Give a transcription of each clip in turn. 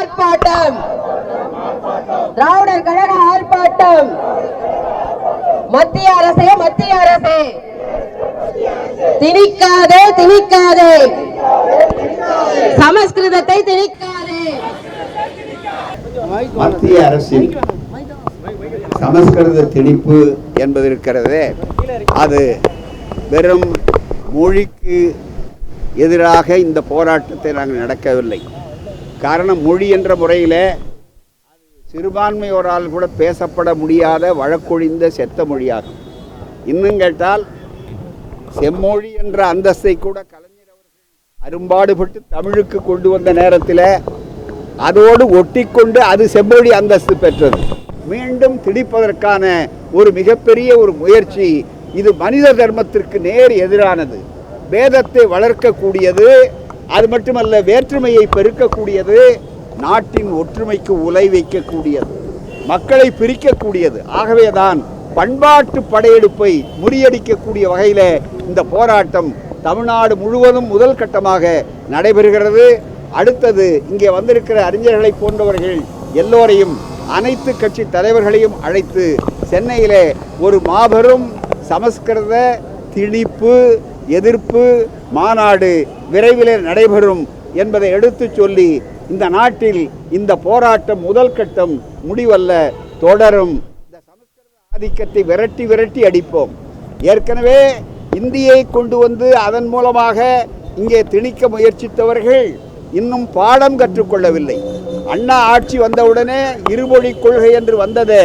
ஆர்ப்பாட்டம். திராவிடர் கழக ஆர்ப்பாட்டம். மத்திய அரசே மத்திய அரசே. திணிக்காதே திணிக்காதே. சமஸ்கிருதத்தை திணிக்காதே. மத்திய அரசின் சமஸ்கிருத திணிப்பு என்பது இருக்கிறதே அது வெறும் மொழிக்கு எதிராக இந்த போராட்டத்தை நாங்கள் நடக்கவில்லை. காரணம் மொழி என்ற முறையில் சிறுபான்மையோரால் கூட பேசப்பட முடியாத வழக்கொழிந்த செத்த மொழியாகும். இன்னும் கேட்டால் செம்மொழி என்ற அந்தஸ்தை கூட கலைஞர் அவர்கள் அரும்பாடுபட்டு தமிழுக்கு கொண்டு வந்த நேரத்தில் அதோடு ஒட்டிக்கொண்டு அது செம்மொழி அந்தஸ்து பெற்றது. மீண்டும் திணிப்பதற்கான ஒரு மிகப்பெரிய ஒரு முயற்சி இது மனித தர்மத்திற்கு நேர் எதிரானது. வேதத்தை வளர்க்கக்கூடியது அது மட்டுமல்ல வேற்றுமையை பெருக்கக்கூடியது நாட்டின் ஒற்றுமைக்கு உலை வைக்கக்கூடியது மக்களை பிரிக்கக்கூடியது. ஆகவேதான் பண்பாட்டு படையெடுப்பை முறியடிக்கக்கூடிய வகையில் இந்த போராட்டம் தமிழ்நாடு முழுவதும் முதல் கட்டமாக நடைபெறுகிறது. அடுத்தது இங்கே வந்திருக்கிற அறிஞர்களை போன்றவர்கள் எல்லோரையும் அனைத்து கட்சி தலைவர்களையும் அழைத்து சென்னையிலே ஒரு மாபெரும் சமஸ்கிருத திணிப்பு எதிர்ப்பு மாநாடு விரைவில் நடைபெறும் என்பதை எடுத்துச் சொல்லி இந்த நாட்டில் இந்த போராட்டம் முதல் கட்டம் முடிவல்ல தொடரும். இந்த சமஸ்கிருத ஆதிக்கத்தை விரட்டி விரட்டி அடிப்போம். ஏற்கனவே இந்தியை கொண்டு வந்து அதன் மூலமாக இங்கே திணிக்க முயற்சித்தவர்கள் இன்னும் பாடம் கற்றுக்கொள்ளவில்லை. அண்ணா ஆட்சி வந்தவுடனே இருமொழி கொள்கை என்று வந்தது.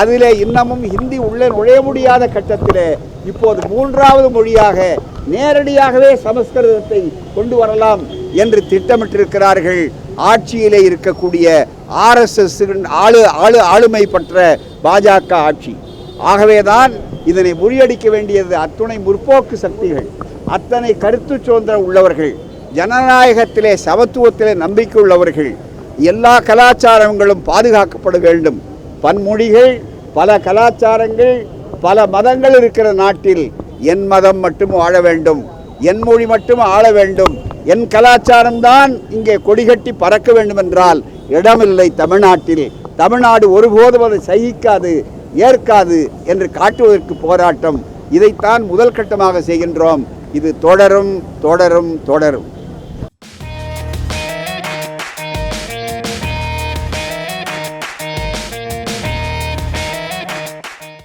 அதிலே இன்னமும் ஹிந்தி உள்ளே நுழைய முடியாத கட்டத்தில் இப்போது மூன்றாவது மொழியாக நேரடியாகவே சமஸ்கிருதத்தை கொண்டு வரலாம் என்று திட்டமிட்டிருக்கிறார்கள். ஆட்சியிலே இருக்கக்கூடிய ஆர்எஸ்எஸ் ஆளு ஆளு ஆளுமை பற்ற பாஜக ஆட்சி. ஆகவேதான் இதனை முறியடிக்க வேண்டியது அத்துணை முற்போக்கு சக்திகள். அத்தனை கருத்து சுதந்திரம் உள்ளவர்கள் ஜனநாயகத்திலே சமத்துவத்திலே நம்பிக்கை உள்ளவர்கள் எல்லா கலாச்சாரங்களும் பாதுகாக்கப்பட வேண்டும். பன்மொழிகள் பல கலாச்சாரங்கள் பல மதங்கள் இருக்கிற நாட்டில் என் மதம் மட்டும் வாழ வேண்டும். என் மொழி மட்டும் ஆள வேண்டும். என் கலாச்சாரம்தான் இங்கே கொடிகட்டி பறக்க வேண்டும் என்றால் இடமில்லை தமிழ்நாட்டில். தமிழ்நாடு ஒருபோதும் அதை சகிக்காது ஏற்காது என்று காட்டுவதற்கு போராட்டம். இதைத்தான் முதல் கட்டமாக செய்கின்றோம். இது தொடரும் தொடரும் தொடரும்.